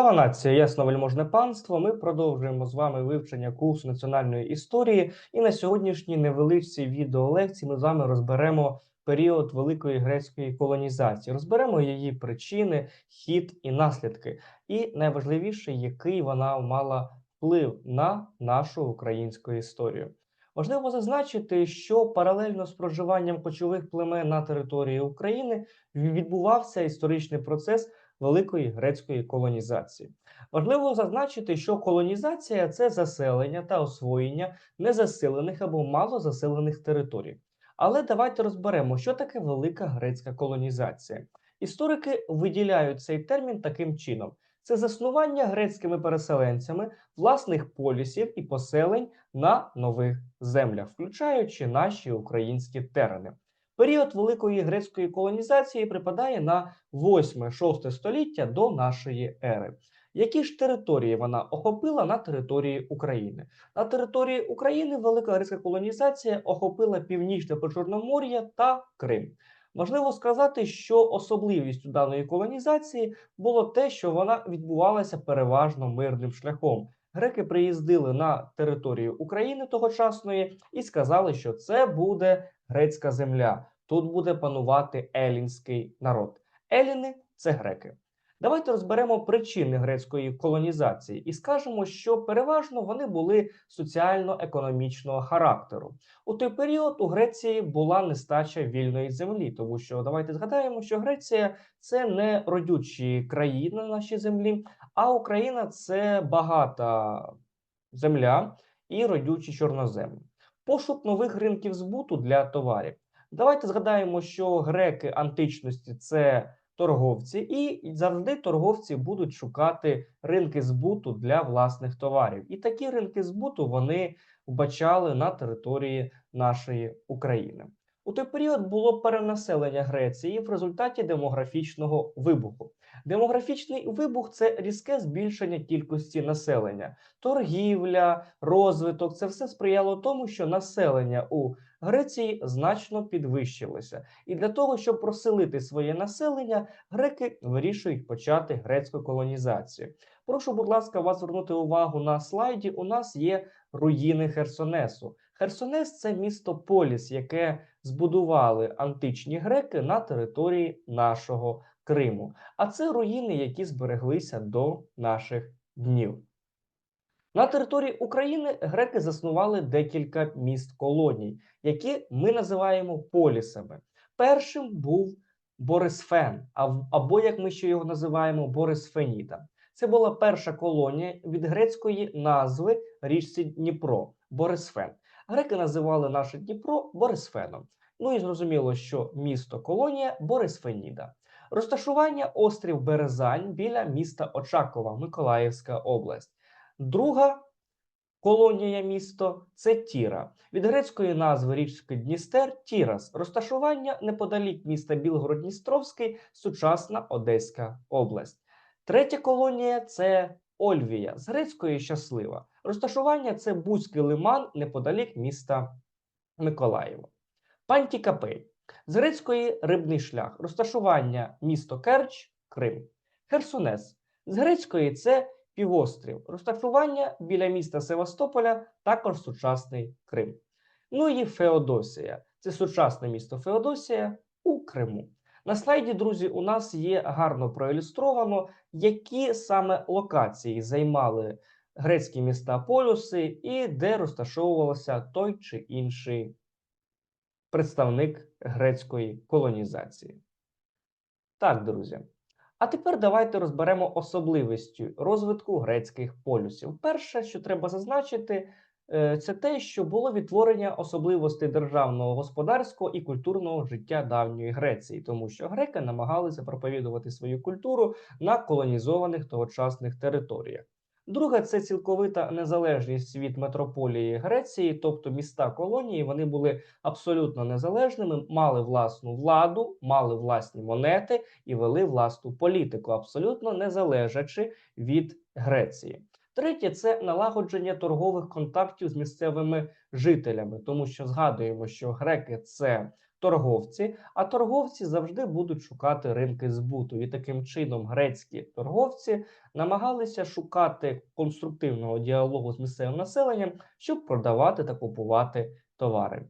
Нація, ясновельможне панство. Ми продовжуємо з вами вивчення курсу національної історії. І на сьогоднішній невеличкій відеолекції ми з вами розберемо період великої грецької колонізації, розберемо її причини, хід і наслідки. І найважливіше, який вона мала вплив на нашу українську історію. Важливо зазначити, що паралельно з проживанням кочових племен на території України відбувався історичний процес великої грецької колонізації. Важливо зазначити, що колонізація це заселення та освоєння незаселених або малозаселених територій. Але давайте розберемо, що таке велика грецька колонізація. Історики виділяють цей термін таким чином: це заснування грецькими переселенцями власних полісів і поселень на нових землях, включаючи наші українські терени. Період великої грецької колонізації припадає на 8-6 століття до нашої ери. Які ж території вона охопила на території України? На території України велика грецька колонізація охопила північне Почорномор'я та Крим. Важливо сказати, що особливістю даної колонізації було те, що вона відбувалася переважно мирним шляхом. Греки приїздили на територію України тогочасної і сказали, що це буде грецька земля. Тут буде панувати елінський народ. Еліни це греки. Давайте розберемо причини грецької колонізації і скажемо, що переважно вони були соціально-економічного характеру. У той період у Греції була нестача вільної землі, тому що давайте згадаємо, що Греція це не родючі країни на нашій землі, а Україна це багата земля і родючі чорноземи. Пошук нових ринків збуту для товарів. Давайте згадаємо, що греки античності це торговці, і завжди торговці будуть шукати ринки збуту для власних товарів. І такі ринки збуту вони вбачали на території нашої України. У той період було перенаселення Греції в результаті демографічного вибуху. Демографічний вибух це різке збільшення кількості населення, торгівля, розвиток це все сприяло тому, що населення у Греції значно підвищилося. І для того, щоб проселити своє населення, греки вирішують почати грецьку колонізацію. Прошу, будь ласка, вас звернути увагу на слайді. У нас є руїни Херсонесу. Херсонес це місто Поліс, яке збудували античні греки на території нашого Криму. А це руїни, які збереглися до наших днів. На території України греки заснували декілька міст колоній, які ми називаємо полісами. Першим був Борисфен, або як ми ще його називаємо, Борисфеніда. Це була перша колонія від грецької назви річці Дніпро Борисфен. Греки називали наше Дніпро Борисфеном. Ну і зрозуміло, що місто колонія Борисфеніда. Розташування острів Березань біля міста Очакова, Миколаївська область. Друга колонія місто це Тіра. Від грецької назви річки Дністер Тірас. Розташування неподалік міста Білгород-Дністровський, сучасна Одеська область. Третя колонія це Ольвія з грецької щаслива. Розташування це Бузький лиман неподалік міста Миколаєва. Пантікапей з грецької рибний шлях. Розташування місто Керч, Крим. Херсонес з грецької це півострів. Розташування біля міста Севастополя, також сучасний Крим. Ну і Феодосія. Це сучасне місто Феодосія у Криму. На слайді, друзі, у нас є гарно проілюстровано, які саме локації займали грецькі міста полюси і де розташовувався той чи інший представник грецької колонізації. Так, друзі. А тепер давайте розберемо особливості розвитку грецьких полюсів. Перше, що треба зазначити, е, це те, що було відтворення особливостей державного, господарського і культурного життя давньої Греції, тому що греки намагалися проповідувати свою культуру на колонізованих тогочасних територіях. Друге, це цілковита незалежність від метрополії Греції, тобто міста колонії, вони були абсолютно незалежними, мали власну владу, мали власні монети і вели власну політику, абсолютно не залежачи від Греції. Третє це налагодження торгових контактів з місцевими жителями, тому що згадуємо, що греки це торговці, а торговці завжди будуть шукати ринки збуту. І таким чином грецькі торговці намагалися шукати конструктивного діалогу з місцевим населенням, щоб продавати та купувати товари.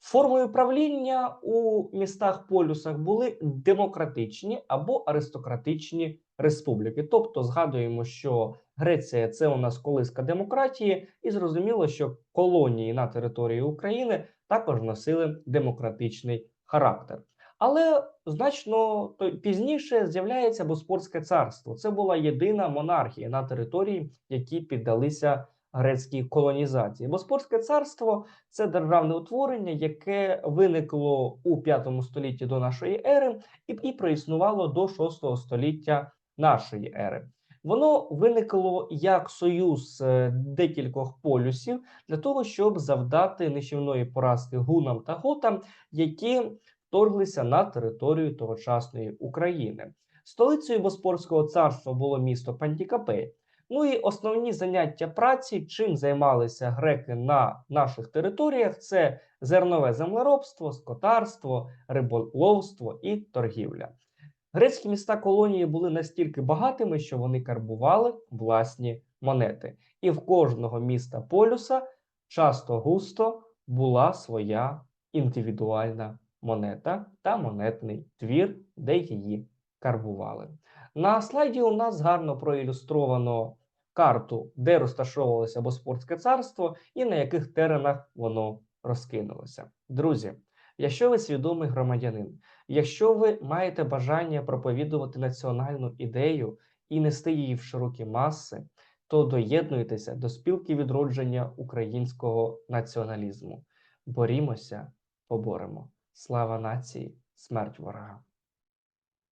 Формою правління у містах полюсах були демократичні або аристократичні республіки. Тобто, згадуємо, що Греція це у нас колиска демократії, і зрозуміло, що колонії на території України також носили демократичний характер. Але значно пізніше з'являється Боспорське царство. Це була єдина монархія на території, які піддалися грецькій колонізації. Боспорське царство це державне утворення, яке виникло у 5 столітті до нашої ери і, і проіснувало до 6 століття нашої ери. Воно виникло як союз е, декількох полюсів для того, щоб завдати нищівної поразки гунам та готам, які вторглися на територію тогочасної України. Столицею Боспорського царства було місто Пантікапей. Ну і основні заняття праці, чим займалися греки на наших територіях, це зернове землеробство, скотарство, риболовство і торгівля. Грецькі міста колонії були настільки багатими, що вони карбували власні монети. І в кожного міста полюса часто густо була своя індивідуальна монета та монетний твір, де її карбували. На слайді у нас гарно проілюстровано карту, де розташовувалося Боспорське царство і на яких теренах воно розкинулося. Друзі, якщо ви свідомий громадянин, якщо ви маєте бажання проповідувати національну ідею і нести її в широкі маси, то доєднуйтеся до спілки відродження українського націоналізму. Борімося, поборемо. Слава нації, смерть ворога!